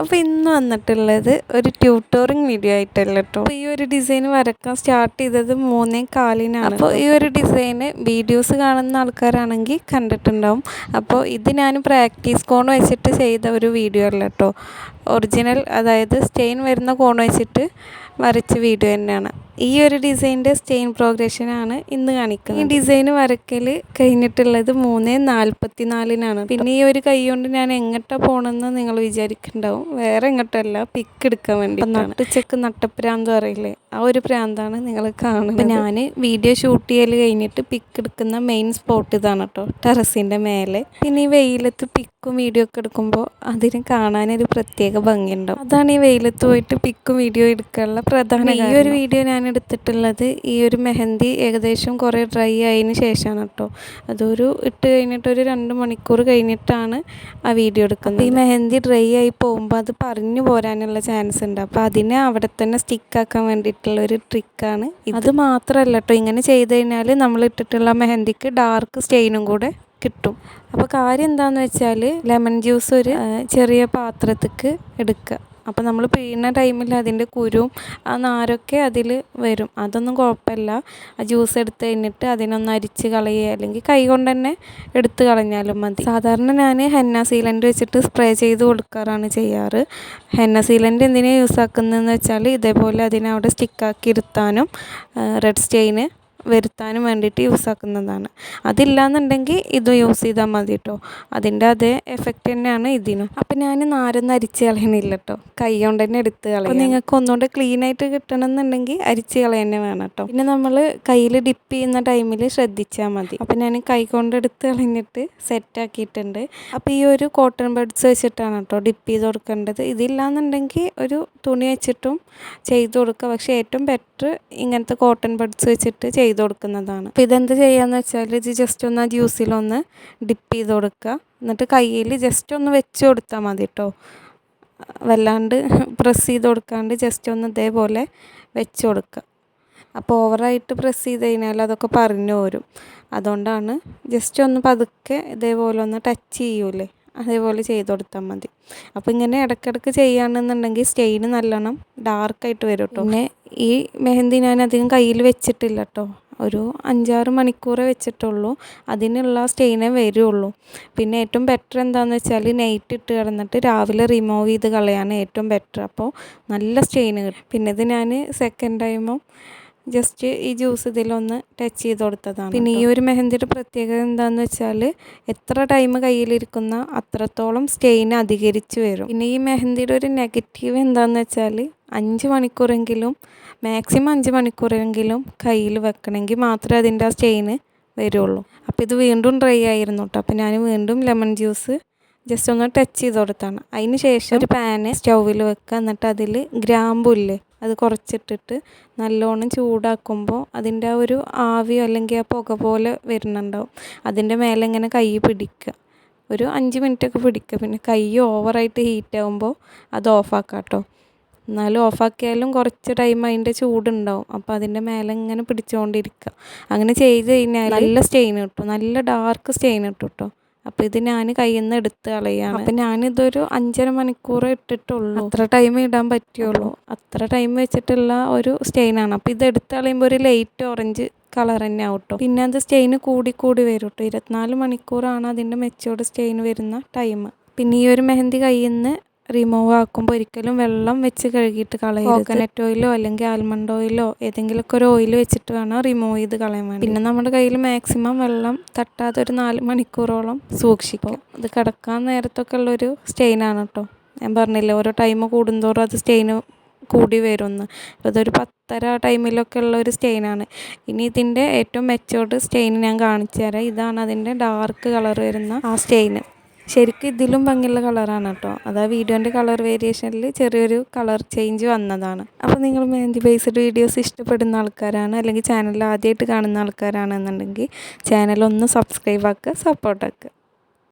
അപ്പോൾ ഇന്ന് വന്നിട്ടുള്ളത് ഒരു ട്യൂട്ടോറിങ് വീഡിയോ ആയിട്ടല്ല കേട്ടോ ഈ ഒരു ഡിസൈൻ വരക്കാൻ സ്റ്റാർട്ട് ചെയ്തത് മൂന്നേ കാലിനാണ്. അപ്പോൾ ഈ ഒരു ഡിസൈന് വീഡിയോസ് കാണുന്ന ആൾക്കാരാണെങ്കിൽ കണ്ടിട്ടുണ്ടാവും. അപ്പോൾ ഇത് ഞാൻ പ്രാക്ടീസ് കോൺ വെച്ചിട്ട് ചെയ്ത ഒരു വീഡിയോ അല്ല കേട്ടോ ഒറിജിനൽ അതായത് സ്റ്റെയിൻ വരുന്ന കോൺ വെച്ചിട്ട് വരച്ച വീഡിയോ തന്നെയാണ്. ഈ ഒരു ഡിസൈന്റെ സ്റ്റെയിൻ പ്രോഗ്രഷനാണ് ഇന്ന് കാണിക്കുന്നത്. ഈ ഡിസൈൻ വരക്കൽ കഴിഞ്ഞിട്ടുള്ളത് മൂന്ന് നാൽപ്പത്തി നാലിനാണ് പിന്നെ ഈ ഒരു കൈ കൊണ്ട് ഞാൻ എങ്ങോട്ടാണ് പോകണമെന്ന് നിങ്ങൾ വിചാരിക്കുന്നുണ്ടാവും. വേറെ എങ്ങോട്ടല്ല പിക്ക് എടുക്കാൻ വേണ്ടി നട്ടുച്ചക്ക് നട്ടപ്രാന്ത് പറയില്ലേ? ആ ഒരു പ്രാന്താണ് നിങ്ങൾ കാണുന്നത്. ഞാൻ വീഡിയോ ഷൂട്ട് ചെയ്യൽ കഴിഞ്ഞിട്ട് പിക്ക് എടുക്കുന്ന മെയിൻ സ്പോട്ട് ഇതാണ് കേട്ടോ ടെറസിന്റെ മേലെ. പിന്നെ ഈ വെയിലത്ത് പിക്കും വീഡിയോ ഒക്കെ എടുക്കുമ്പോൾ അതിന് കാണാനൊരു പ്രത്യേക ഭംഗിയുണ്ടാവും. അതാണ് ഈ വെയിലത്ത് പോയിട്ട് പിക്കും വീഡിയോ എടുക്കാനുള്ള പ്രധാന ഈ ഒരു വീഡിയോ ഞാൻ എടുത്തിട്ടുള്ളത് ഈ ഒരു മെഹന്തി ഏകദേശം കുറേ ഡ്രൈ ആയതിന് ശേഷമാണ് കേട്ടോ. അതൊരു ഇട്ട് കഴിഞ്ഞിട്ട് ഒരു രണ്ട് മണിക്കൂർ കഴിഞ്ഞിട്ടാണ് ആ വീഡിയോ എടുക്കുന്നത്. ഈ മെഹന്തി ഡ്രൈ ആയി പോകുമ്പോൾ അത് പറഞ്ഞു പോരാനുള്ള ചാൻസ് ഉണ്ട്. അപ്പോൾ അതിനെ അവിടെ തന്നെ സ്റ്റിക്കാക്കാൻ വേണ്ടിയിട്ടുള്ള ഒരു ട്രിക്കാണ് അത് മാത്രമല്ല കേട്ടോ ഇങ്ങനെ ചെയ്ത് കഴിഞ്ഞാൽ നമ്മൾ ഇട്ടിട്ടുള്ള മെഹന്തിക്ക് ഡാർക്ക് സ്റ്റെയിനും കൂടെ കിട്ടും. അപ്പോൾ കാര്യം എന്താണെന്ന് വെച്ചാൽ ലെമൺ ജ്യൂസ് ഒരു ചെറിയ പാത്രത്തേക്ക് എടുക്കുക. അപ്പോൾ നമ്മൾ പിഴിയുന്ന ടൈമിൽ അതിന്റെ കുരും ആ നാരൊക്കെ അതിൽ വരും. അതൊന്നും കുഴപ്പമില്ല. ആ ജ്യൂസ് എടുത്ത് കഴിഞ്ഞിട്ട് അതിനൊന്ന് അരിച്ച് കളയുക. അല്ലെങ്കിൽ കൈ കൊണ്ട് തന്നെ എടുത്ത് കളഞ്ഞാലും മതി. സാധാരണ ഞാൻ ഹെന്ന സീലന്റ് വെച്ചിട്ട് സ്പ്രേ ചെയ്ത് കൊടുക്കാറാണ് ചെയ്യാറ്. ഹെന്ന സീലന്റ് എന്തിനാണ് യൂസ് ആക്കുന്നതെന്ന് വെച്ചാൽ ഇതേപോലെ അതിനെ അവിടെ സ്റ്റിക്കാക്കി ഇരുത്താനും റെഡ് സ്റ്റെയിന് വരുത്താനും വേണ്ടിയിട്ട് യൂസ് ആക്കുന്നതാണ്. അതില്ലാന്നുണ്ടെങ്കിൽ ഇത് യൂസ് ചെയ്താൽ മതി കേട്ടോ അതിന്റെ അതേ എഫക്റ്റ് തന്നെയാണ് ഇതിനും. അപ്പം ഞാൻ നാരൊന്നും അരിച്ച് കളയണില്ല കേട്ടോ കൈ കൊണ്ട് തന്നെ എടുത്ത് കളയും നിങ്ങൾക്ക് ഒന്നുകൊണ്ട് ക്ലീൻ ആയിട്ട് കിട്ടണമെന്നുണ്ടെങ്കിൽ അരിച്ച് കളയന്നെ വേണം കേട്ടോ പിന്നെ നമ്മൾ കയ്യിൽ ഡിപ്പ് ചെയ്യുന്ന ടൈമിൽ ശ്രദ്ധിച്ചാൽ മതി. അപ്പം ഞാൻ കൈ കൊണ്ട് എടുത്ത് കളഞ്ഞിട്ട് സെറ്റ് ആക്കിയിട്ടുണ്ട്. അപ്പോൾ ഈ ഒരു കോട്ടൺ ബഡ്സ് വെച്ചിട്ടാണ് കേട്ടോ ഡിപ്പ് ചെയ്ത് കൊടുക്കേണ്ടത്. ഇതില്ലാന്നുണ്ടെങ്കിൽ ഒരു തുണി വെച്ചിട്ടും ചെയ്ത് കൊടുക്കുക പക്ഷേ ഏറ്റവും ബെറ്റർ ഇങ്ങനത്തെ കോട്ടൺ ബഡ്സ് വെച്ചിട്ട് ചെയ്ത് ചെയ്ത് കൊടുക്കുന്നതാണ് അപ്പോൾ ഇതെന്ത് ചെയ്യാന്ന് വെച്ചാൽ ഇത് ജസ്റ്റ് ഒന്ന് ജ്യൂസിലൊന്ന് ഡിപ്പ് ചെയ്ത് കൊടുക്കുക എന്നിട്ട് കയ്യിൽ ജസ്റ്റ് ഒന്ന് വെച്ച് കൊടുത്താൽ മതി കേട്ടോ വല്ലാണ്ട് പ്രസ് ചെയ്ത് കൊടുക്കാണ്ട് ജസ്റ്റ് ഒന്ന് ഇതേപോലെ വെച്ച് കൊടുക്കുക അപ്പോൾ ഓവറായിട്ട് പ്രസ് ചെയ്ത് കഴിഞ്ഞാൽ അതൊക്കെ പറഞ്ഞു വരും അതുകൊണ്ടാണ് ജസ്റ്റ് ഒന്ന് പതുക്കെ ഇതേപോലെ ഒന്ന് ടച്ച് ചെയ്യൂലേ? അതേപോലെ ചെയ്ത് കൊടുത്താൽ മതി. അപ്പോൾ ഇങ്ങനെ ഇടയ്ക്കിടയ്ക്ക് ചെയ്യുകയാണെന്നുണ്ടെങ്കിൽ സ്റ്റെയിൻ നല്ലോണം ഡാർക്കായിട്ട് വരും കേട്ടോ പിന്നെ ഈ മെഹന്തി ഞാൻ അധികം കയ്യിൽ വെച്ചിട്ടില്ല കേട്ടോ ഒരു അഞ്ചാറ് മണിക്കൂറേ വെച്ചിട്ടുള്ളൂ. അതിനുള്ള സ്റ്റെയിനേ വരുള്ളൂ. പിന്നെ ഏറ്റവും ബെറ്റർ എന്താണെന്ന് വെച്ചാൽ നൈറ്റ് ഇട്ട് കിടന്നിട്ട് രാവിലെ റിമൂവ് ചെയ്ത് കളയാണ് ഏറ്റവും ബെറ്റർ അപ്പോൾ നല്ല സ്റ്റെയിൻ കിട്ടും. പിന്നെ ഇത് ഞാൻ സെക്കൻഡ് ടൈമും ജസ്റ്റ് ഈ ജ്യൂസ് ഇതിലൊന്ന് ടച്ച് ചെയ്ത് കൊടുത്തതാണ് പിന്നെ ഈ ഒരു മെഹന്തിയുടെ പ്രത്യേകത എന്താണെന്ന് വെച്ചാൽ എത്ര ടൈം കയ്യിലിരിക്കുന്ന അത്രത്തോളം സ്റ്റെയിൻ അധികരിച്ച് വരും. പിന്നെ ഈ മെഹന്തിയുടെ ഒരു നെഗറ്റീവ് എന്താണെന്ന് വെച്ചാൽ അഞ്ച് മണിക്കൂറെങ്കിലും മാക്സിമം അഞ്ച് മണിക്കൂറെങ്കിലും കയ്യിൽ വെക്കണമെങ്കിൽ മാത്രമേ അതിന്റെ ആ സ്റ്റെയിന് വരുള്ളൂ. അപ്പോൾ ഇത് വീണ്ടും ഡ്രൈ ആയിരുന്നു കേട്ടോ. അപ്പോൾ ഞാൻ വീണ്ടും ലെമൺ ജ്യൂസ് ജസ്റ്റ് ഒന്ന് ടച്ച് ചെയ്ത് കൊടുത്താണ്. അതിന് ശേഷം ഒരു പാന് സ്റ്റൗവിൽ വെക്കുക. എന്നിട്ട് അതിൽ ഗ്രാമ്പുല്ലേ അത് കുറച്ചിട്ടിട്ട് നല്ലോണം ചൂടാക്കുമ്പോൾ അതിന്റെ ആ ഒരു ആവിയോ അല്ലെങ്കിൽ ആ പുക പോലെ വരുന്നുണ്ടാവും. അതിന്റെ മേലെ ഇങ്ങനെ കൈ പിടിക്കുക. ഒരു അഞ്ച് മിനിറ്റൊക്കെ പിടിക്കുക. പിന്നെ കൈ ഓവറായിട്ട് ഹീറ്റ് ആകുമ്പോൾ അത് ഓഫാക്കാം കേട്ടോ. എന്നാലും ഓഫാക്കിയാലും കുറച്ച് ടൈം അതിന്റെ ചൂടുണ്ടാവും. അപ്പോൾ അതിന്റെ മേലെ ഇങ്ങനെ പിടിച്ചുകൊണ്ടിരിക്കുക. അങ്ങനെ ചെയ്ത് കഴിഞ്ഞാൽ നല്ല സ്റ്റെയിൻ കിട്ടും. നല്ല ഡാർക്ക് സ്റ്റെയിൻ കിട്ടും കേട്ടോ. അപ്പോൾ ഇത് ഞാൻ കയ്യിൽ നിന്ന് എടുത്ത് കളയാണ്. അപ്പം ഞാനിതൊരു അഞ്ചര മണിക്കൂർ ഇട്ടിട്ടുള്ളൂ. അത്ര ടൈം ഇടാൻ പറ്റുള്ളൂ. അത്ര ടൈം വെച്ചിട്ടുള്ള ഒരു സ്റ്റെയിനാണ് അപ്പോൾ ഇത് എടുത്ത് കളയുമ്പോൾ ഒരു ലൈറ്റ് ഓറഞ്ച് കളർ തന്നെ ആവട്ടോ. പിന്നെ അത് സ്റ്റെയിൻ കൂടി കൂടി വരും കേട്ടോ ഇരുപത്തിനാല് മണിക്കൂറാണ് അതിന്റെ മെച്ചോർഡ് സ്റ്റെയിൻ വരുന്ന ടൈം പിന്നെ ഈ ഒരു മെഹന്തി കയ്യിൽ നിന്ന് റിമൂവ് ആക്കുമ്പോൾ ഒരിക്കലും വെള്ളം വെച്ച് കഴുകിയിട്ട് കളയരുത്. കോക്കനട്ട് ഓയിലോ അല്ലെങ്കിൽ ആൽമണ്ട് ഓയിലോ ഏതെങ്കിലുമൊക്കെ ഒരു ഓയിൽ വെച്ചിട്ട് വേണം റിമൂവ് ചെയ്ത് കളയാൻ വേണ്ടി. പിന്നെ നമ്മുടെ കയ്യിൽ മാക്സിമം വെള്ളം തട്ടാതെ ഒരു നാല് മണിക്കൂറോളം സൂക്ഷിക്കും അത് കിടക്കാൻ നേരത്തൊക്കെ ഉള്ളൊരു സ്റ്റെയിനാണ് കേട്ടോ ഞാൻ പറഞ്ഞില്ലേ ഓരോ ടൈം കൂടുന്തോറും അത് സ്റ്റെയിന് കൂടി വരുമെന്ന് അതൊരു പത്തര ടൈമിലൊക്കെ ഉള്ള ഒരു സ്റ്റെയിനാണ് ഇനി ഇതിന്റെ ഏറ്റവും മെച്ചോർഡ് സ്റ്റെയിൻ ഞാൻ കാണിച്ചു തരാം ഇതാണ് അതിന്റെ ഡാർക്ക് കളർ വരുന്ന ആ സ്റ്റെയിന് ശരിക്കും ഇതിലും ഭംഗിയുള്ള കളറാണ് കേട്ടോ. അത് ആ വീഡിയോന്റെ കളർ വേരിയേഷനിൽ ചെറിയൊരു കളർ ചേഞ്ച് വന്നതാണ്. അപ്പോൾ നിങ്ങൾ മെഹന്തി ബേസ്ഡ് വീഡിയോസ് ഇഷ്ടപ്പെടുന്ന ആൾക്കാരാണ് അല്ലെങ്കിൽ ചാനൽ ആദ്യമായിട്ട് കാണുന്ന ആൾക്കാരാണെന്നുണ്ടെങ്കിൽ ചാനൽ ഒന്ന് സബ്സ്ക്രൈബ് ആക്കുക സപ്പോർട്ട് ആക്കുക.